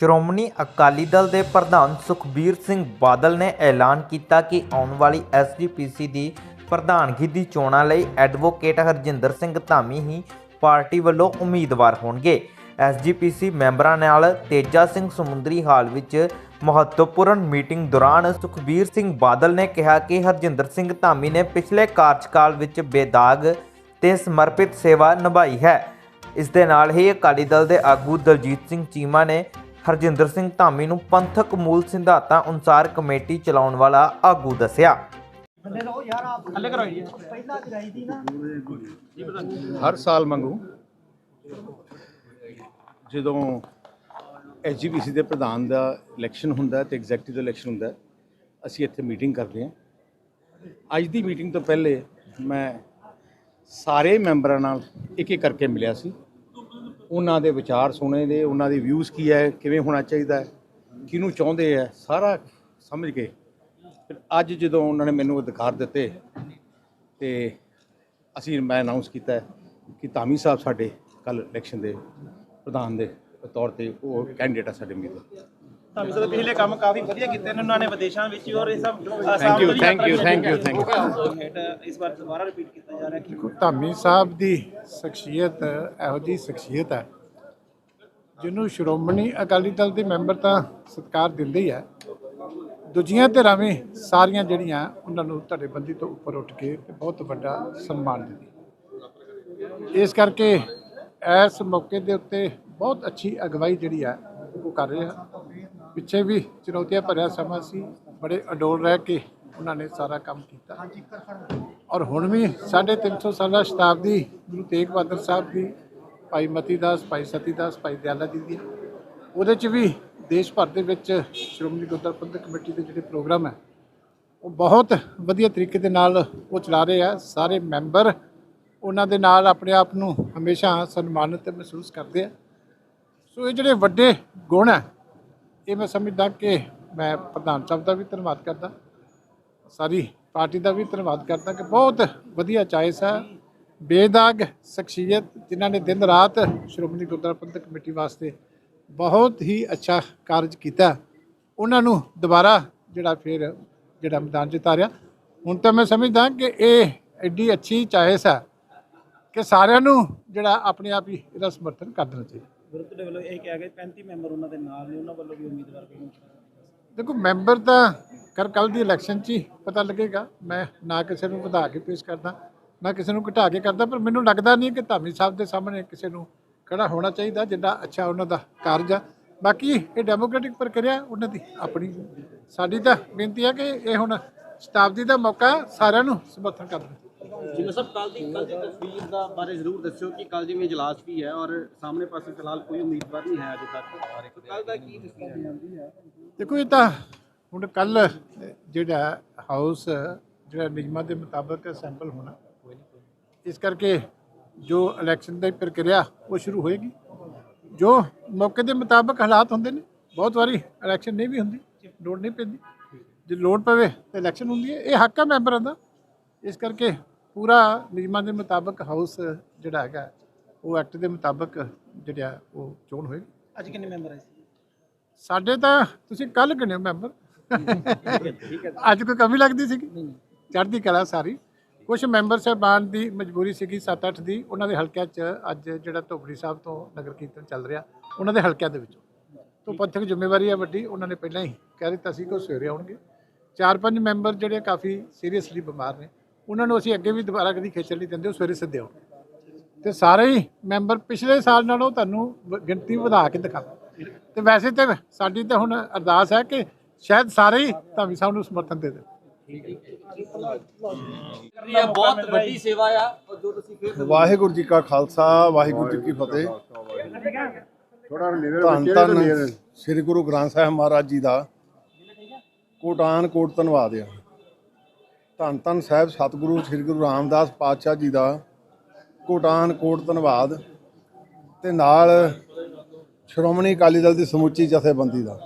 ਸ਼੍ਰੋਮਣੀ ਅਕਾਲੀ ਦਲ ਦੇ ਪ੍ਰਧਾਨ ਸੁਖਬੀਰ ਸਿੰਘ ਬਾਦਲ ਨੇ ਐਲਾਨ ਕੀਤਾ ਕਿ ਆਉਣ ਵਾਲੀ ਐਸਜੀਪੀਸੀ ਦੀ ਪ੍ਰਧਾਨਗੀ ਦੀ ਚੋਣਾਂ ਲਈ ਐਡਵੋਕੇਟ ਹਰਜਿੰਦਰ ਸਿੰਘ ਧਾਮੀ ਹੀ ਪਾਰਟੀ ਵੱਲੋਂ ਉਮੀਦਵਾਰ ਹੋਣਗੇ। ਐਸਜੀਪੀਸੀ ਮੈਂਬਰਾਂ ਨਾਲ ਤੇਜਾ ਸਿੰਘ ਸਮੁੰਦਰੀ ਹਾਲ ਵਿੱਚ ਮਹੱਤਵਪੂਰਨ ਮੀਟਿੰਗ ਦੌਰਾਨ ਸੁਖਬੀਰ ਸਿੰਘ ਬਾਦਲ ਨੇ ਕਿਹਾ ਕਿ ਹਰਜਿੰਦਰ ਸਿੰਘ ਧਾਮੀ ਨੇ ਪਿਛਲੇ ਕਾਰਜਕਾਲ ਵਿੱਚ ਬੇਦਾਗ ਤੇ ਸਮਰਪਿਤ ਸੇਵਾ ਨਿਭਾਈ ਹੈ। ਇਸ ਦੇ ਨਾਲ ਹੀ ਅਕਾਲੀ ਦਲ ਦੇ ਆਗੂ ਦਲਜੀਤ ਸਿੰਘ ਚੀਮਾ ਨੇ ਹਰਜਿੰਦਰ ਸਿੰਘ ਧਾਮੀ ਨੂੰ ਪੰਥਕ ਮੂਲ ਸਿਧਾਂਤਾਂ ਅਨੁਸਾਰ ਕਮੇਟੀ ਚਲਾਉਣ ਵਾਲਾ ਆਗੂ ਦੱਸਿਆ। ਹਰ ਸਾਲ ਮੰਗੂ। ਜਦੋਂ ਐਸਜੀਪੀਸੀ ਦੇ ਪ੍ਰਧਾਨ ਦਾ ਇਲੈਕਸ਼ਨ ਹੁੰਦਾ ਤੇ ਐਗਜ਼ੈਕਟਿਵ ਦਾ ਇਲੈਕਸ਼ਨ ਹੁੰਦਾ ਅਸੀਂ ਇੱਥੇ ਮੀਟਿੰਗ ਕਰਦੇ ਹਾਂ। ਅੱਜ ਦੀ ਮੀਟਿੰਗ ਤੋਂ ਪਹਿਲੇ ਮੈਂ ਸਾਰੇ ਮੈਂਬਰਾਂ ਨਾਲ ਇੱਕ ਇੱਕ ਕਰਕੇ ਮਿਲਿਆ ਸੀ। ਉਹਨਾਂ ਦੇ ਵਿਚਾਰ ਸੁਣੇ ਦੇ ਉਹਨਾਂ ਦੇ ਵਿਊਜ਼ ਕੀ ਹੈ, ਕਿਵੇਂ ਹੋਣਾ ਚਾਹੀਦਾ ਹੈ, ਕਿਹਨੂੰ ਚਾਹੁੰਦੇ ਹੈ, ਸਾਰਾ ਸਮਝ ਕੇ। ਫਿਰ ਅੱਜ ਜਦੋਂ ਉਹਨਾਂ ਨੇ ਮੈਨੂੰ ਅਧਿਕਾਰ ਦਿੱਤੇ ਤੇ ਅਸੀਂ, ਮੈਂ ਅਨਾਉਂਸ ਕੀਤਾ ਕਿ ਧਾਮੀ ਸਾਹਿਬ ਸਾਡੇ ਕੱਲ ਇਲੈਕਸ਼ਨ ਦੇ ਪ੍ਰਧਾਨ ਦੇ ਤੌਰ ਤੇ ਉਹ ਕੈਂਡੀਡੇਟ ਆ ਸਾਡੇ ਉਮੀਦਵਾਰ। ਤੁਹਾਨੂੰ ਸਰ ਪਿਛਲੇ ਕੰਮ ਕਾਫੀ ਵਧੀਆ ਕੀਤੇ ਨੇ ਉਹਨਾਂ ਨੇ ਵਿਦੇਸ਼ਾਂ ਵਿੱਚ ਵੀ ਔਰ ਇਹ ਸਭ thank you thank you thank you thank you ਇਸ ਵਾਰ ਦੁਬਾਰਾ ਰਿਪੀਟ ਕੀਤਾ ਜਾ ਰਿਹਾ ਕਿ ਧਾਮੀ ਸਾਹਿਬ ਦੀ ਸ਼ਖਸੀਅਤ ਇਹੋ ਜੀ ਸ਼ਖਸੀਅਤ ਹੈ ਜਿਹਨੂੰ ਸ਼੍ਰੋਮਣੀ ਅਕਾਲੀ ਦਲ ਦੇ ਮੈਂਬਰ ਤਾਂ ਸਤਿਕਾਰ ਦਿੰਦੇ ਹੀ ਹੈ। ਦੂਜੀਆਂ ਧਿਰਾਂ ਵੀ ਸਾਰੀਆਂ ਜਿਹੜੀਆਂ ਉਹਨਾਂ ਨੂੰ ਧੜੇਬੰਦੀ ਤੋਂ ਉੱਪਰ ਉੱਠ ਕੇ ਤੇ ਬਹੁਤ ਵੱਡਾ ਸਨਮਾਨ ਦਿੰਦੀ ਇਸ ਕਰਕੇ ਇਸ ਮੌਕੇ ਦੇ ਉੱਤੇ ਬਹੁਤ ਅੱਛੀ ਅਗਵਾਈ ਜਿਹੜੀ ਹੈ ਉਹ ਕਰ ਰਹੇ ਆ ਪਿੱਛੇ ਵੀ ਚੁਣੌਤੀਆਂ ਭਰਿਆ ਸਮਾਂ ਸੀ, ਬੜੇ ਅਡੋਲ ਰਹਿ ਕੇ ਉਹਨਾਂ ਨੇ ਸਾਰਾ ਕੰਮ ਕੀਤਾ। ਔਰ ਹੁਣ ਵੀ ਸਾਢੇ ਤਿੰਨ ਸੌ ਸਾਲਾ ਸ਼ਤਾਬਦੀ ਗੁਰੂ ਤੇਗ ਬਹਾਦਰ ਸਾਹਿਬ ਦੀ, ਭਾਈ ਮਤੀ ਦਾਸ, ਭਾਈ ਸਤੀ ਦਾਸ, ਭਾਈ ਦਿਆਲਾ ਜੀ ਦੀ। ਉਹਦੇ ਚ ਵੀ ਦੇਸ਼ ਭਰ ਦੇ ਵਿੱਚ ਸ਼੍ਰੋਮਣੀ ਗੁਰਦੁਆਰਾ ਪ੍ਰਬੰਧਕ ਕਮੇਟੀ ਦੇ ਜਿਹੜੇ ਪ੍ਰੋਗਰਾਮ ਹੈ, ਉਹ ਬਹੁਤ ਵਧੀਆ ਤਰੀਕੇ ਦੇ ਨਾਲ ਉਹ ਚਲਾ ਰਹੇ ਆ। ਸਾਰੇ ਮੈਂਬਰ ਉਹਨਾਂ ਦੇ ਨਾਲ ਆਪਣੇ ਆਪ ਨੂੰ ਹਮੇਸ਼ਾ ਸਨਮਾਨਿਤ ਮਹਿਸੂਸ ਕਰਦੇ ਆ। ਸੋ ਇਹ ਜਿਹੜੇ ਵੱਡੇ ਗੁਣ ਹੈ ਇਹ ਮੈਂ ਸਮਝਦਾ ਕਿ ਮੈਂ ਪ੍ਰਧਾਨ ਸਾਹਿਬ ਦਾ ਵੀ ਧੰਨਵਾਦ ਕਰਦਾ। ਸਾਰੀ ਪਾਰਟੀ ਦਾ ਵੀ ਧੰਨਵਾਦ ਕਰਦਾ ਕਿ ਬਹੁਤ ਵਧੀਆ ਚਾਇਸ ਹੈ ਬੇਦਾਗ ਸ਼ਖਸੀਅਤ ਜਿਨ੍ਹਾਂ ਨੇ ਦਿਨ ਰਾਤ ਸ਼੍ਰੋਮਣੀ ਗੁਰਦੁਆਰਾ ਪ੍ਰਬੰਧਕ ਕਮੇਟੀ ਵਾਸਤੇ ਬਹੁਤ ਹੀ ਅੱਛਾ ਕਾਰਜ ਕੀਤਾ। ਉਹਨਾਂ ਨੂੰ ਦੁਬਾਰਾ ਜਿਹੜਾ ਫਿਰ ਜਿਹੜਾ ਮੈਦਾਨ 'ਚ ਉਤਾਰਿਆ। ਹੁਣ ਤਾਂ ਮੈਂ ਸਮਝਦਾ ਕਿ ਇਹ ਐਡੀ ਅੱਛੀ ਚਾਇਸ ਹੈ ਕਿ ਸਾਰਿਆਂ ਨੂੰ ਜਿਹੜਾ ਆਪਣੇ ਆਪ ਹੀ ਇਹਦਾ ਸਮਰਥਨ ਕਰ ਦੇਣਾ ਚਾਹੀਦਾ। ਵਿਰੋਧ ਦੇ ਵੱਲੋਂ ਇਹ ਕਿਹਾ ਗਿਆ 35 ਮੈਂਬਰ ਉਹਨਾਂ ਦੇ ਨਾਲ ਨੇ, ਉਹਨਾਂ ਵੱਲੋਂ ਵੀ ਉਮੀਦਵਾਰ ਕੋਈ ਦੇਖੋ, ਮੈਂਬਰ ਤਾਂ ਕਰ ਕੱਲ ਦੀ ਇਲੈਕਸ਼ਨ 'ਚ ਹੀ ਪਤਾ ਲੱਗੇਗਾ। ਮੈਂ ਨਾ ਕਿਸੇ ਨੂੰ ਵਧਾ ਕੇ ਪੇਸ਼ ਕਰਦਾ, ਨਾ ਕਿਸੇ ਨੂੰ ਘਟਾ ਕੇ ਕਰਦਾ, ਪਰ ਮੈਨੂੰ ਲੱਗਦਾ ਨਹੀਂ ਕਿ ਧਾਮੀ ਸਾਹਿਬ ਦੇ ਸਾਹਮਣੇ ਕਿਸੇ ਨੂੰ ਖੜਾ ਹੋਣਾ ਚਾਹੀਦਾ, ਜਿੰਨਾ ਅੱਛਾ ਉਹਨਾਂ ਦਾ ਕਾਰਜ ਆ। ਬਾਕੀ ਇਹ ਡੈਮੋਕ੍ਰੈਟਿਕ ਪ੍ਰਕਿਰਿਆ, ਉਹਨਾਂ ਦੀ ਆਪਣੀ ਸਾਡੀ ਤਾਂ ਬੇਨਤੀ ਹੈ ਕਿ ਇਹ ਹੁਣ ਸ਼ਤਾਬਦੀ ਦਾ ਮੌਕਾ ਸਾਰਿਆਂ ਨੂੰ ਸਮਰਥਨ ਕਰਨਾ। ਜਿਵੇਂ ਸਭ ਕੱਲ ਦੀ ਕੱਲ ਦੀ ਤਸਵੀਰ ਦਾ ਬਾਰੇ ਜ਼ਰੂਰ ਦੱਸਿਓ ਕਿ ਕੱਲ ਜਿਵੇਂ ਇਜਲਾਸ ਵੀ ਹੈ ਔਰ ਸਾਹਮਣੇ ਪਾਸੇ ਫਿਲਹਾਲ ਕੋਈ ਉਮੀਦਵਾਰ ਨਹੀਂ ਹੈ ਅਜੇ ਤੱਕ। ਕੱਲ ਦਾ ਕੀ ਤਸਵੀਰ ਹੈ? ਦੇਖੋ, ਇਹ ਤਾਂ ਹੁਣ ਕੱਲ ਜਿਹੜਾ ਹਾਊਸ ਜਿਹੜਾ ਨਿਯਮਾਂ ਦੇ ਮੁਤਾਬਕ ਸੈਂਪਲ ਹੋਣਾ। ਇਸ ਕਰਕੇ ਜੋ ਇਲੈਕਸ਼ਨ ਦੀ ਪ੍ਰਕਿਰਿਆ, ਉਹ ਸ਼ੁਰੂ ਹੋਏਗੀ। ਜੋ ਮੌਕੇ ਦੇ ਮੁਤਾਬਕ ਹਾਲਾਤ ਹੁੰਦੇ ਨੇ, ਬਹੁਤ ਵਾਰੀ ਇਲੈਕਸ਼ਨ ਨਹੀਂ ਵੀ ਹੁੰਦੀ, ਲੋੜ ਨਹੀਂ ਪੈਂਦੀ। ਜੇ ਲੋੜ ਪਵੇ ਤਾਂ ਇਲੈਕਸ਼ਨ ਹੁੰਦੀ ਹੈ। ਇਹ ਹੱਕ ਹੈ ਮੈਂਬਰਾਂ ਦਾ। ਇਸ ਕਰਕੇ ਪੂਰਾ ਨਿਯਮਾਂ ਦੇ ਮੁਤਾਬਕ ਹਾਊਸ ਜਿਹੜਾ ਹੈਗਾ ਉਹ ਐਕਟ ਦੇ ਮੁਤਾਬਕ ਜਿਹੜਾ ਉਹ ਚੋਣ ਹੋਏਗੀ। ਅੱਜ ਕਿੰਨੇ ਮੈਂਬਰ ਆਏ ਸੀ? ਸਾਡੇ ਤਾਂ ਤੁਸੀਂ ਕੱਲ ਗਿਣਿਓ ਮੈਂਬਰ ਅੱਜ ਕੋਈ ਕਮੀ ਲੱਗਦੀ ਸੀਗੀ? ਚੜ੍ਹਦੀ ਕਲਾ ਸਾਰੀ। ਕੁਝ ਮੈਂਬਰ ਸਾਹਿਬਾਨ ਦੀ ਮਜਬੂਰੀ ਸੀਗੀ 7-8 ਦੀ। ਉਹਨਾਂ ਦੇ ਹਲਕਿਆਂ 'ਚ ਅੱਜ ਜਿਹੜਾ ਧੋਬੜੀ ਸਾਹਿਬ ਤੋਂ ਨਗਰ ਕੀਰਤਨ ਚੱਲ ਰਿਹਾ ਉਹਨਾਂ ਦੇ ਹਲਕਿਆਂ ਦੇ ਵਿੱਚੋਂ। ਤੋਂ ਪੰਥਕ ਜ਼ਿੰਮੇਵਾਰੀ ਹੈ ਵੱਡੀ ਉਹਨਾਂ ਨੇ ਪਹਿਲਾਂ ਹੀ ਕਹਿ ਦਿੱਤਾ ਸੀ ਕਿ ਉਹ ਸਵੇਰੇ ਆਉਣਗੇ। ਚਾਰ ਪੰਜ ਮੈਂਬਰ ਜਿਹੜੇ ਕਾਫੀ ਸੀਰੀਅਸਲੀ ਬਿਮਾਰ ਨੇ। ਉਹਨਾਂ ਨੂੰ ਅਸੀਂ ਅੱਗੇ ਵੀ ਦੁਬਾਰਾ ਕਦੀ ਖੇਚਲ ਨਹੀਂ ਦਿੰਦੇ ਉਹ ਸਵੇਰੇ ਸਿੱਧੇ ਤੇ ਸਾਰੇ ਹੀ ਮੈਂਬਰ ਪਿਛਲੇ ਸਾਲ ਨਾਲੋਂ ਤੁਹਾਨੂੰ ਗਿਣਤੀ ਵਧਾ ਕੇ ਦਿਖਾਵਾਂ ਤੇ ਵੈਸੇ ਤੇ ਸਾਡੀ ਤਾਂ ਹੁਣ ਅਰਦਾਸ ਹੈ ਕਿ ਸ਼ਾਇਦ ਸਾਰੇ ਹੀ ਧਾਮੀ ਸਾਹਿਬ ਨੂੰ ਸਮਰਥਨ ਦੇ ਦੇਣ। ਇਹ ਬਹੁਤ ਵੱਡੀ ਸੇਵਾ ਆ ਔਰ ਜੋ ਤੁਸੀਂ ਫਿਰ ਵਾਹਿਗੁਰੂ ਜੀ ਕਾ ਖਾਲਸਾ ਵਾਹਿਗੁਰੂ ਜੀ ਕੀ ਫਤਿਹ। ਧੰਨ ਧੰਨ ਸ੍ਰੀ ਗੁਰੂ ਗ੍ਰੰਥ ਸਾਹਿਬ ਮਹਾਰਾਜ ਜੀ ਦਾ। ਕੋਟਾਨ ਕੋਟ ਧੰਨਵਾਦ ਆ। ਧੰਨ ਧੰਨ ਸਾਹਿਬ ਸਤਿਗੁਰੂ, ਸ੍ਰੀ ਗੁਰੂ ਰਾਮਦਾਸ ਪਾਤਸ਼ਾਹ ਜੀ ਦਾ ਕੋਟਾਨ ਕੋਟ ਧੰਨਵਾਦ ਤੇ ਨਾਲ ਸ਼੍ਰੋਮਣੀ ਅਕਾਲੀ ਦਲ ਦੀ ਸਮੁੱਚੀ ਜਥੇਬੰਦੀ ਦਾ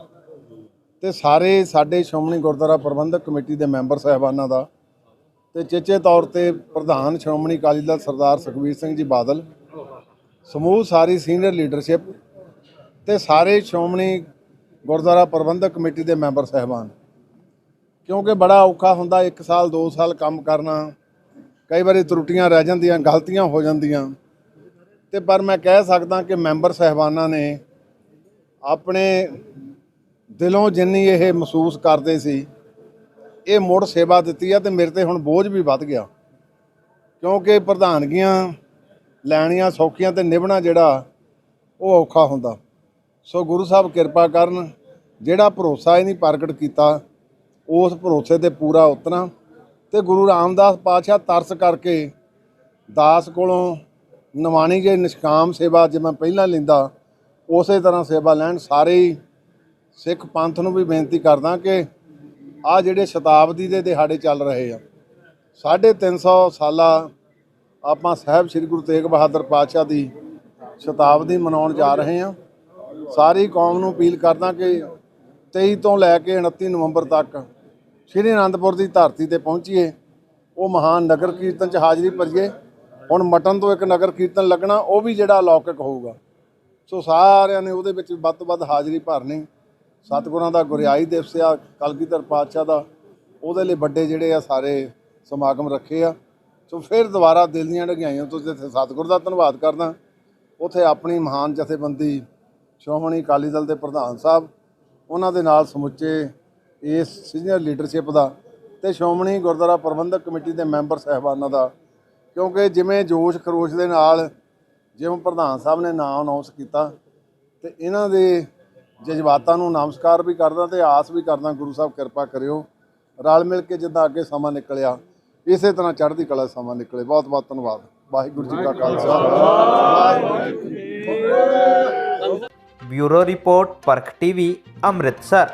ਤੇ ਸਾਰੇ ਸਾਡੇ ਸ਼੍ਰੋਮਣੀ ਗੁਰਦੁਆਰਾ ਪ੍ਰਬੰਧਕ ਕਮੇਟੀ ਦੇ ਮੈਂਬਰ ਸਾਹਿਬਾਨਾਂ ਦਾ ਤੇ ਚੇਚੇ ਤੌਰ ਤੇ ਪ੍ਰਧਾਨ ਸ਼੍ਰੋਮਣੀ ਅਕਾਲੀ ਦਲ ਸਰਦਾਰ ਸੁਖਬੀਰ ਸਿੰਘ ਜੀ ਬਾਦਲ, ਸਮੂਹ ਸਾਰੀ ਸੀਨੀਅਰ ਲੀਡਰਸ਼ਿਪ ਤੇ ਸਾਰੇ ਸ਼੍ਰੋਮਣੀ ਗੁਰਦੁਆਰਾ ਪ੍ਰਬੰਧਕ ਕਮੇਟੀ ਦੇ ਮੈਂਬਰ ਸਹਿਬਾਨ। ਕਿਉਂਕਿ ਬੜਾ ਔਖਾ ਹੁੰਦਾ 1 ਸਾਲ 2 ਸਾਲ ਕੰਮ ਕਰਨਾ। ਕਈ ਵਾਰੀ ਤਰੁੱਟੀਆਂ ਰਹਿ ਜਾਂਦੀਆਂ, ਗਲਤੀਆਂ ਹੋ ਜਾਂਦੀਆਂ। ਤੇ ਪਰ ਮੈਂ ਕਹਿ ਸਕਦਾ ਕਿ ਮੈਂਬਰ ਸਹਿਬਾਨਾਂ ਨੇ ਆਪਣੇ ਦਿਲੋਂ ਜਿੰਨੀ ਇਹ ਮਹਿਸੂਸ ਕਰਦੇ ਸੀ, ਇਹ ਮੁੜ ਸੇਵਾ ਦਿੱਤੀ ਆ ਤੇ ਮੇਰੇ ਤੇ ਹੁਣ ਬੋਝ ਵੀ ਵੱਧ ਗਿਆ। ਕਿਉਂਕਿ ਪ੍ਰਧਾਨਗੀਆਂ ਲੈਣੀਆਂ ਸੌਖੀਆਂ ਤੇ ਨਿਭਣਾ ਜਿਹੜਾ, ਉਹ ਔਖਾ ਹੁੰਦਾ। ਸੋ ਗੁਰੂ ਸਾਹਿਬ ਕਿਰਪਾ ਕਰਨ, ਜਿਹੜਾ ਭਰੋਸਾ ਇਹਨੀ ਪ੍ਰਗਟ ਕੀਤਾ ਉਸ ਭਰੋਸੇ ਤੇ ਪੂਰਾ ਉਤਰਾਂ ਤੇ ਗੁਰੂ ਰਾਮਦਾਸ ਪਾਤਸ਼ਾਹ ਤਰਸ ਕਰਕੇ ਦਾਸ ਕੋਲੋਂ ਨਵਾਣੀ ਜੇ ਨਿਸ਼ਕਾਮ ਸੇਵਾ ਜਿਵੇਂ ਪਹਿਲਾਂ ਲੈਂਦਾ, ਉਸੇ ਤਰ੍ਹਾਂ ਸੇਵਾ ਲੈਣ ਸਾਰੇ ਸਿੱਖ ਪੰਥ ਨੂੰ ਵੀ ਬੇਨਤੀ ਕਰਦਾ ਕਿ ਆ ਜਿਹੜੇ ਸ਼ਤਾਬਦੀ ਦੇ ਦਿਹਾੜੇ ਚੱਲ ਰਹੇ ਆ 350 ਸਾਲਾ ਆਪਾਂ ਸਾਹਿਬ ਸ੍ਰੀ ਗੁਰੂ ਤੇਗ ਬਹਾਦਰ ਪਾਤਸ਼ਾਹ ਦੀ ਸ਼ਤਾਬਦੀ ਮਨਾਉਣ ਜਾ ਰਹੇ ਹਾਂ। ਸਾਰੀ ਕੌਮ ਨੂੰ ਅਪੀਲ ਕਰਦਾ ਕਿ 23 ਤੋਂ ਲੈ ਕੇ 29 ਨਵੰਬਰ ਤੱਕ ਸ੍ਰੀ ਅਨੰਦਪੁਰ ਦੀ ਧਰਤੀ ਤੇ ਪਹੁੰਚੀਏ, ਉਹ ਮਹਾਨ ਨਗਰ ਕੀਰਤਨ 'ਚ ਹਾਜ਼ਰੀ ਭਰੀਏ। ਹੁਣ ਮਟਨ ਤੋਂ ਇੱਕ ਨਗਰ ਕੀਰਤਨ ਲੱਗਣਾ, ਉਹ ਵੀ ਜਿਹੜਾ ਅਲੌਕਿਕ ਹੋਊਗਾ। ਸੋ ਸਾਰਿਆਂ ਨੇ ਉਹਦੇ ਵਿੱਚ ਵੱਧ ਤੋਂ ਵੱਧ ਹਾਜ਼ਰੀ ਭਰਨੀ। ਸਤਿਗੁਰਾਂ ਦਾ ਗੁਰਿਆਈ ਦਿਵਸ ਆ, ਕਲਗੀਧਰ ਪਾਤਸ਼ਾਹ ਦਾ। ਉਹਦੇ ਲਈ ਵੱਡੇ ਜਿਹੜੇ ਆ, ਸਾਰੇ ਸਮਾਗਮ ਰੱਖੇ ਆ। ਸੋ ਫਿਰ ਦੁਬਾਰਾ ਦਿਲ ਦੀਆਂ ਢਗਾਈਆਂ ਤੋਂ ਜਿੱਥੇ ਸਤਿਗੁਰ ਦਾ ਧੰਨਵਾਦ ਕਰਦਾ, ਉਥੇ ਆਪਣੀ ਮਹਾਨ ਜਥੇਬੰਦੀ ਸ਼੍ਰੋਮਣੀ ਅਕਾਲੀ ਦਲ ਦੇ ਪ੍ਰਧਾਨ ਸਾਹਿਬ, ਉਹਨਾਂ ਦੇ ਨਾਲ ਸਮੁੱਚੇ ਇਸ ਸੀਨੀਅਰ ਲੀਡਰਸ਼ਿਪ ਦਾ ਤੇ ਸ਼੍ਰੋਮਣੀ ਗੁਰਦੁਆਰਾ ਪ੍ਰਬੰਧਕ ਕਮੇਟੀ ਦੇ ਮੈਂਬਰ ਸਹਿਬਾਨਾਂ ਦਾ ਕਿਉਂਕਿ ਜਿਵੇਂ ਜੋਸ਼ ਖਰੋਸ਼ ਦੇ ਨਾਲ ਜਿਵੇਂ ਪ੍ਰਧਾਨ ਸਾਹਿਬ ਨੇ ਨਾਮ ਅਨਾਉਂਸ ਕੀਤਾ ਤੇ ਇਹਨਾਂ ਦੇ ਜਜ਼ਬਾਤਾਂ ਨੂੰ ਨਮਸਕਾਰ ਵੀ ਕਰਦਾ ਤੇ ਆਸ ਵੀ ਕਰਦਾ ਗੁਰੂ ਸਾਹਿਬ ਕਿਰਪਾ ਕਰਿਓ ਰਲ ਮਿਲ ਕੇ ਜਿੱਦਾਂ ਅੱਗੇ ਸਮਾਂ ਨਿਕਲਿਆ ਇਸੇ ਤਰ੍ਹਾਂ ਚੜ੍ਹਦੀ ਕਲਾ ਸਮਾਂ ਨਿਕਲੇ। ਬਹੁਤ ਬਹੁਤ ਧੰਨਵਾਦ। ਵਾਹਿਗੁਰੂ ਜੀ ਕਾ ਖਾਲਸਾ। ਵਾਹਿਗੁਰੂ ਜੀ ਕੀ ਫਤਿਹ। Bureau report Parakh TV Amritsar.